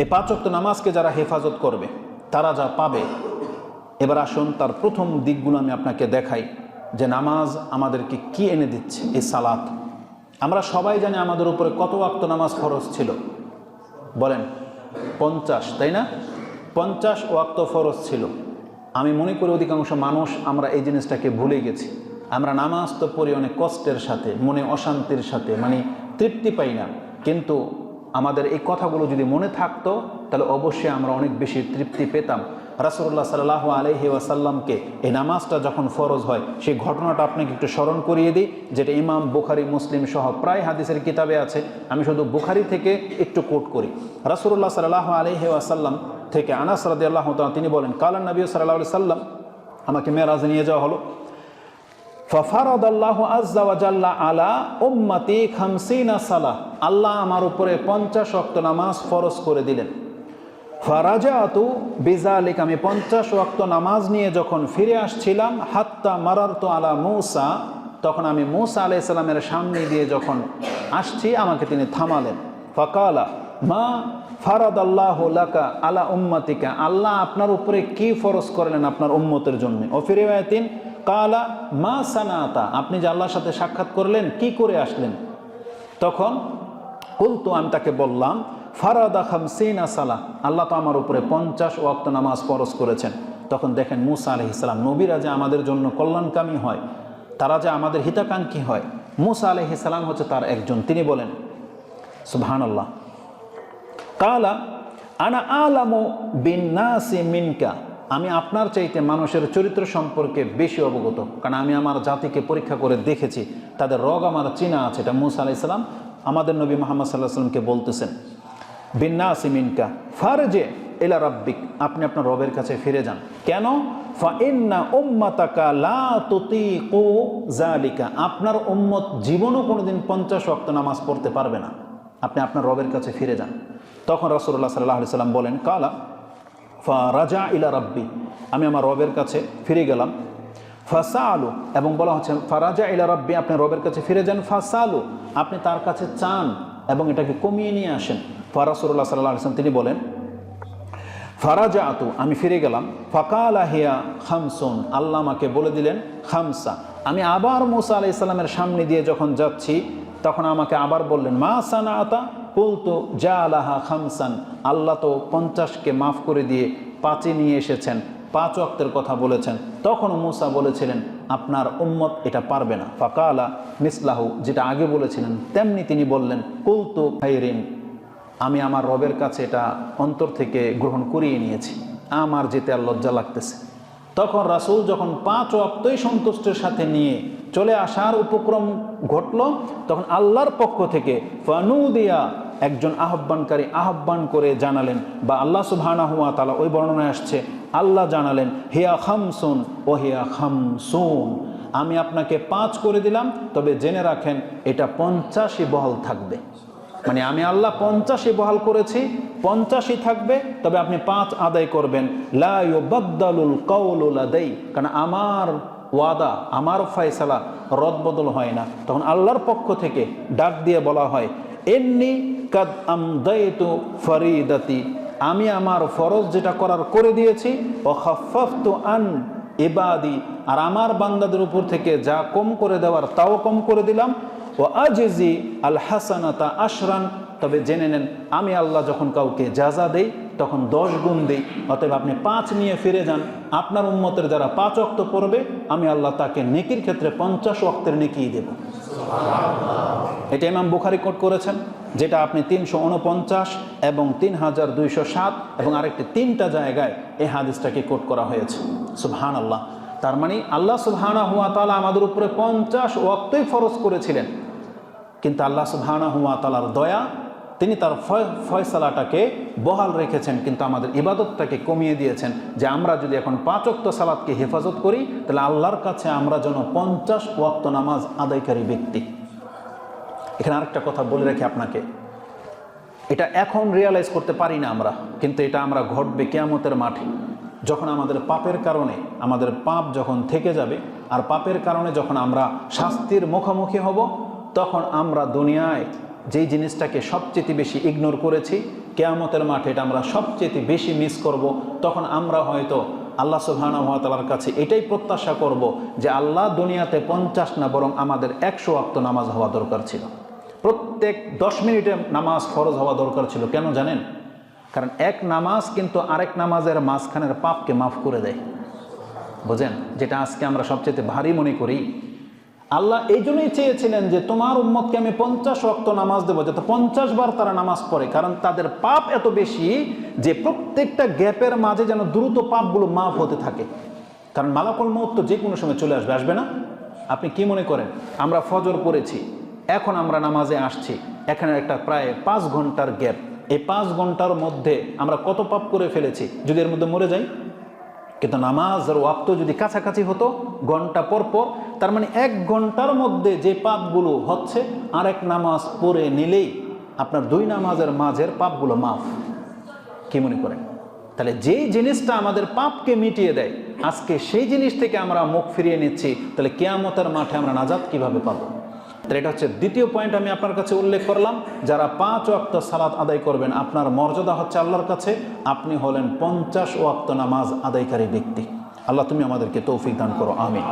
এই পাঁচ ওয়াক্ত নামাজকে যারা হেফাজত করবে, তারা যা পাবে। এবার আসুন তার প্রথম দিকগুলো আমি আপনাকে দেখাই, যে নামাজ আমাদেরকে কি এনে দিচ্ছে এই সালাত। আমরা সবাই জানি আমাদের উপরে কত ওয়াক্ত নামাজ ফরজ ছিল। বলেন, পঞ্চাশ, তাই না? পঞ্চাশ ওয়াক্ত ফরজ ছিল। আমি মনে করি অধিকাংশ মানুষ আমরা এই জিনিসটাকে ভুলে গেছি। আমরা নামাজ তো পড়ি অনেক কষ্টের সাথে, মনে অশান্তির সাথে মানে তৃপ্তি পাই না। কিন্তু আমাদের এই কথাগুলো যদি মনে থাকতো, তাহলে অবশ্যই আমরা অনেক বেশি তৃপ্তি পেতাম। রাসুল্লাহ সাল্লাহ আলহি ওয়াসাল্লামকে এই নামাজটা যখন ফরজ হয়, সেই ঘটনাটা আপনাকে একটু স্মরণ করিয়ে দিই, যেটা ইমাম বুখারি, মুসলিম সহ প্রায় হাদিসের কিতাবে আছে। আমি শুধু বুখারি থেকে একটু কোট করি। রাসুল্লাহ সাল্লাহ আলহি ওয়াসাল্লাম থেকে আনাস আল্লাহ তিনি বলেন, কালান নবী সাল্লাহ সাল্লাম আমাকে মেয়েরাজ নিয়ে যাওয়া হলো। ফফারদ আল্লাহ আজ্জাওয়াজাল্লা আলা উম্মাতি খামসিনা সালাহ। আল্লাহ আমার উপরে পঞ্চাশ অক্ত নামাজ ফরজ করে দিলেন। ফারাজা আতু বিজালিক আমি পঞ্চাশ ওয়াক্ত নামাজ নিয়ে যখন ফিরে আসছিলাম, হাত্তা মারারতো আলা মৌসা, তখন আমি মৌসা আলাই সাল্লামের সামনে দিয়ে যখন আসছি, আমাকে তিনি থামালেন। ফকালা, মা ফারাদ আল্লাহ লাকা আলা উম্মাতিকা, আল্লাহ আপনার উপরে কি ফরজ করলেন আপনার উম্মতের জন্য? ও ফিরে তিন কালা মা সানাতা, আপনি যে আল্লাহর সাথে সাক্ষাৎ করলেন, কি করে আসলেন? তখন কুলতু, আমি তাকে বললাম, ফারাদা খামসিনা সালা আল্লাহ তো আমার উপরে পঞ্চাশ ওয়াক্ত নামাজ ফরজ করেছেন। তখন দেখেন মুসা আলহ ইসলাম নবীরা যে আমাদের জন্য কল্যাণকামী হয়, তারা যে আমাদের হিতাকাঙ্ক্ষী হয়, মুসা আলহ ইসলাম হচ্ছে তার একজন। তিনি বলেন সুবহান আল্লাহ কালা, আনা আলামু বিন্নাসি মিনকা। আমি আপনার চাইতে মানুষের চরিত্র সম্পর্কে বেশি অবগত, কারণ আমি আমার জাতিকে পরীক্ষা করে দেখেছি, তাদের রগ আমার চিনা আছে, এটা মুসা আলাইসাল্লাম আমাদের নবী মোহাম্মদ সাল্লাহ সাল্লামকে বলতেছেন। বিন্না সিমিনকা ফারজে এলা রাব্বিক, আপনি আপনার রবের কাছে ফিরে যান। কেন? আপনার উম্মত জীবনও কোনোদিন পঞ্চাশ ওয়াক্ত নামাজ পড়তে পারবে না। আপনি আপনার রবের কাছে ফিরে যান। তখন রাসূলুল্লাহ সাল্লাল্লাহু আলাইহি সাল্লাম বলেন, কালা ফা রাজা ইলা রাব্বি। আমি আমার রবের কাছে ফিরে গেলাম। ফাসা আলু এবং বলা হচ্ছে, ফারাজা ইলা রাব্বি, আপনি রবের কাছে ফিরে যান। ফাসা আলু আপনি তার কাছে চান এবং এটাকে কমিয়ে নিয়ে আসেন। ফারাসুল্লাহ সাল্লাহ আসলাম তিনি বলেন ফারাজা আতু আমি ফিরে গেলাম। ফাকাল আহিয়া খামসুন, আল্লাহ আমাকে বলে দিলেন, খামসা। আমি আবার মুসা আলাহ ইসলামের সামনে দিয়ে যখন যাচ্ছি তখন আমাকে আবার বললেন, মা সানা আতা কুলতু যা আলাহা খামসান। আল্লাহ তো পঞ্চাশকে মাফ করে দিয়ে পাঁচে নিয়ে এসেছেন, পাঁচ অক্তের কথা বলেছেন। তখন মুসা বলেছিলেন, আপনার উম্মত এটা পারবে না। ফাকালা মিসলাহু, যেটা আগে বলেছিলেন, তেমনি তিনি বললেন, কুলতু খাইরিন, আমি আমার রবের কাছে এটা অন্তর থেকে গ্রহণ করিয়ে নিয়েছি। আমার যেতে আর লজ্জা লাগতেছে। তখন রাসূল যখন পাঁচ অক্তই সন্তুষ্টের সাথে নিয়ে চলে আসার উপক্রম ঘটল, তখন আল্লাহর পক্ষ থেকে ফানুদিয়া একজন আহ্বানকারী আহ্বান করে জানালেন বা আল্লাহ সুবহানা হুয়া তালা ওই বর্ণনায় আসছে, আল্লাহ জানালেন, হিয়া খামসুন ও হিয়া খামসুন। আমি আপনাকে পাঁচ করে দিলাম, তবে জেনে রাখেন এটা পঞ্চাশই বহল থাকবে। মানে আমি আল্লাহ পঞ্চাশই বহাল করেছি, পঞ্চাশই থাকবে, তবে আপনি পাঁচ আদায় করবেন। কারণ আমার ওয়াদা, আমার ফয়সালা রদবদল হয় না। তখন আল্লাহর পক্ষ থেকে ডাক দিয়ে বলা হয় এমনি কাদ আমদাইতু ফরিদাতি। আমি আমার ফরজ যেটা করার করে দিয়েছি, ও খাফাফতু আন ইবাদি। আর আমার বান্দাদের উপর থেকে যা কম করে দেওয়ার, তাও কম করে দিলাম। ও আজিজি আল হাসানাতা আশরান, তবে জেনে নেন, আমি আল্লাহ যখন কাউকে যাজা দেই, তখন দশ গুণ দিই। অতএব আপনি পাঁচ নিয়ে ফিরে যান। আপনার উম্মতের যারা পাঁচ অক্ত পড়বে, আমি আল্লাহ তাকে নেকির ক্ষেত্রে পঞ্চাশ অক্তের নেকিয়ে দেব। এটা ইমাম বুখারি কোট করেছেন, যেটা আপনি তিনশো উনপঞ্চাশ এবং তিন হাজার দুইশো সাত এবং আরেকটি তিনটা জায়গায় এই হাদিসটাকে কোট করা হয়েছে। সুবহান আল্লাহ তার মানে আল্লাহ সুবহানা হুয়া তালা আমাদের উপরে পঞ্চাশ ওয়াক্তই ফরজ করেছিলেন। কিন্তু আল্লাহ সুবহানা হুয়া তালার দয়া, তিনি তার ফয়সালাটাকে বহাল রেখেছেন, কিন্তু আমাদের ইবাদতটাকে কমিয়ে দিয়েছেন যে আমরা যদি এখন পাঁচ অক্ত সালাদকে হেফাজত করি, তাহলে আল্লাহর কাছে আমরা যেন পঞ্চাশ ওয়াক্ত নামাজ আদায়কারী ব্যক্তি। এখানে আরেকটা কথা বলে রাখি আপনাকে। এটা এখন রিয়ালাইজ করতে পারি না আমরা, কিন্তু এটা আমরা ঘটবে কেয়ামতের মাঠে। যখন আমাদের পাপের কারণে, আমাদের পাপ যখন থেকে যাবে, আর পাপের কারণে যখন আমরা শাস্তির মুখোমুখি হব তখন আমরা দুনিয়ায় যেই জিনিসটাকে সবচেয়ে বেশি ইগনোর করেছি, কেয়ামতের মাঠে এটা আমরা সবচেয়ে বেশি মিস করব, তখন আমরা হয়তো আল্লাহ সুবাহর কাছে এটাই প্রত্যাশা করব যে আল্লাহ দুনিয়াতে পঞ্চাশ না, বরং আমাদের একশো আক্ত নামাজ হওয়া দরকার ছিল। প্রত্যেক দশ মিনিটে নামাজ ফরজ হওয়া দরকার ছিল, কেন জানেন? কারণ এক নামাজ কিন্তু আরেক নামাজের মাঝখানের পাপকে মাফ করে দেয়। বোঝেন? যেটা আজকে আমরা সবচেয়ে ভারী মনে করি। আল্লাহ এই জন্যই চেয়েছিলেন যে তোমার উম্মতকে আমি পঞ্চাশ রক্ত নামাজ দেবো, যাতে পঞ্চাশ বার তারা নামাজ পড়ে। কারণ তাদের পাপ এত বেশি যে প্রত্যেকটা গ্যাপের মাঝে যেন দ্রুত পাপগুলো মাফ হতে থাকে। কারণ মালাকুল মত তো যে কোনো সময় চলে আসবে আসবে না? আপনি কি মনে করেন? আমরা ফজর পড়েছি, এখন আমরা নামাজে আসছি, এখানে একটা প্রায় পাঁচ ঘণ্টার গ্যাপ। এই পাঁচ ঘণ্টার মধ্যে আমরা কত পাপ করে ফেলেছি? যদি এর মধ্যে মরে যাই? কিন্তু নামাজ আর ওয়াক্ত যদি কাছাকাছি হতো, ঘণ্টা পর পর, তার মানে এক ঘণ্টার মধ্যে যে পাপগুলো হচ্ছে, আরেক নামাজ পড়ে নিলেই আপনার দুই নামাজের মাঝের পাপগুলো মাফ। কি মনে করেন? তাহলে যেই জিনিসটা আমাদের পাপকে মিটিয়ে দেয়, আজকে সেই জিনিস থেকে আমরা মুখ ফিরিয়ে নিচ্ছি, তাহলে কেয়ামতের মাঠে আমরা নাজাদ কীভাবে পাবো? তাহলে এটা হচ্ছে দ্বিতীয় পয়েন্ট আমি আপনার কাছে উল্লেখ করলাম। যারা পাঁচ ওয়াক্ত সালাত আদায় করবেন, আপনার মর্যাদা হচ্ছে আল্লাহর কাছে। আপনি হলেন পঞ্চাশ ওয়াক্ত নামাজ আদায়কারী ব্যক্তি। আল্লাহ তুমি আমাদেরকে তৌফিক দান করো আমি